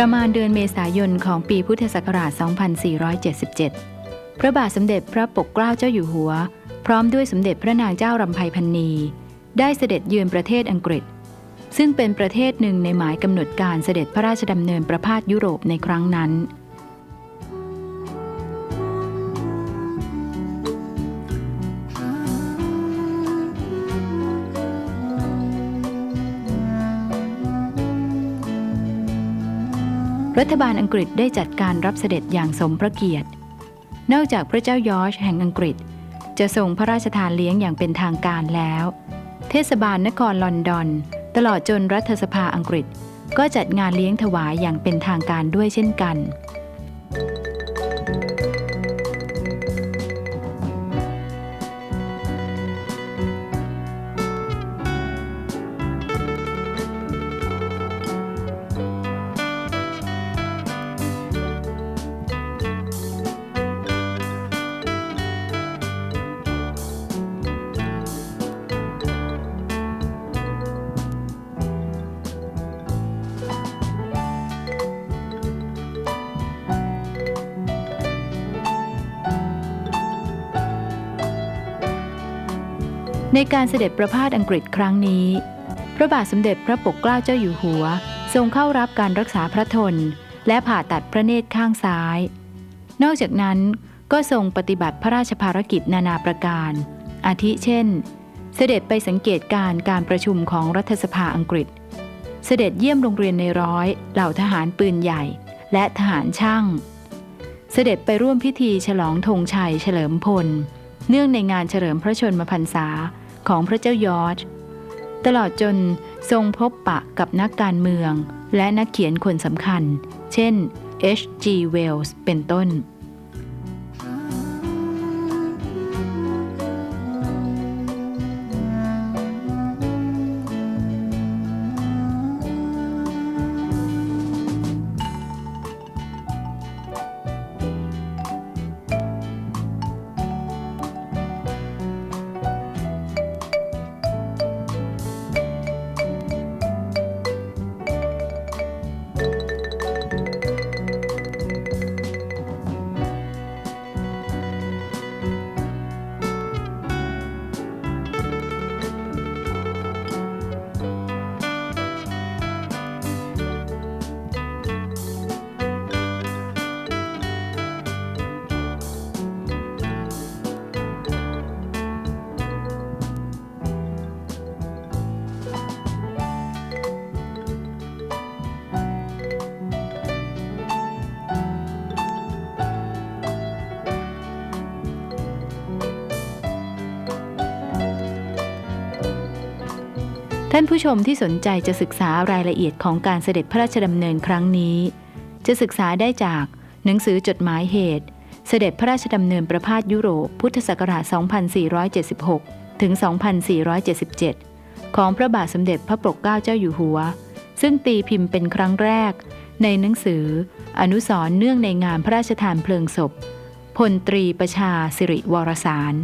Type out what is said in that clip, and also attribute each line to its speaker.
Speaker 1: ประมาณเดือนเมษายนของปีพุทธศักราช 2477 พระบาทสมเด็จพระปกเกล้าเจ้าอยู่หัว พร้อมด้วยสมเด็จพระนางเจ้ารำไพพันนี ได้เสด็จเยือนประเทศอังกฤษ ซึ่งเป็นประเทศหนึ่งในหมายกำหนดการเสด็จพระราชดำเนินประพาสยุโรปในครั้งนั้น รัฐบาลอังกฤษได้จัดการรับเสด็จอย่างสมพระเกียรติ นอกจากพระเจ้ายอร์ชแห่งอังกฤษ จะส่งพระราชทานเลี้ยงอย่างเป็นทางการแล้ว เทศบาลนครลอนดอน ตลอดจนรัฐสภาอังกฤษ ก็จัดงานเลี้ยงถวายอย่างเป็นทางการด้วยเช่นกัน ในการเสด็จประพาสอังกฤษครั้งนี้ พระบาทสมเด็จพระปกเกล้าเจ้าอยู่หัว ทรงเข้ารับการรักษาพระทน และผ่าตัดพระเนตรข้างซ้าย นอกจากนั้นก็ทรงปฏิบัติพระราชภารกิจนานาประการ อาทิเช่น เสด็จไปสังเกตการณ์การประชุมของรัฐสภาอังกฤษ เสด็จเยี่ยมโรงเรียนในร้อย เหล่าทหารปืนใหญ่ และทหารช่าง เสด็จไปร่วมพิธีฉลองธงชัยเฉลิมพล เนื่องในงานเฉลิมพระชนมพรรษา ของพระเจ้ายอร์จตลอดจนทรงพบปะกับนักการเมือง และนักเขียนคนสำคัญ เช่น H.G. Wells เป็นต้น ท่านผู้ชมที่สนใจจะศึกษารายละเอียดของการเสด็จพระราชดำเนินครั้งนี้ จะศึกษาได้จากหนังสือจดหมายเหตุ เสด็จพระราชดำเนินประพาสยุโรปพุทธศักราช 2476 ถึง 2477 ของพระบาทสมเด็จพระปกเกล้าเจ้าอยู่หัว ซึ่งตีพิมพ์เป็นครั้งแรก ในหนังสือ อนุสรเนื่องในงานพระราชทานเพลิงศพพลตรีประชาสิริวรสาร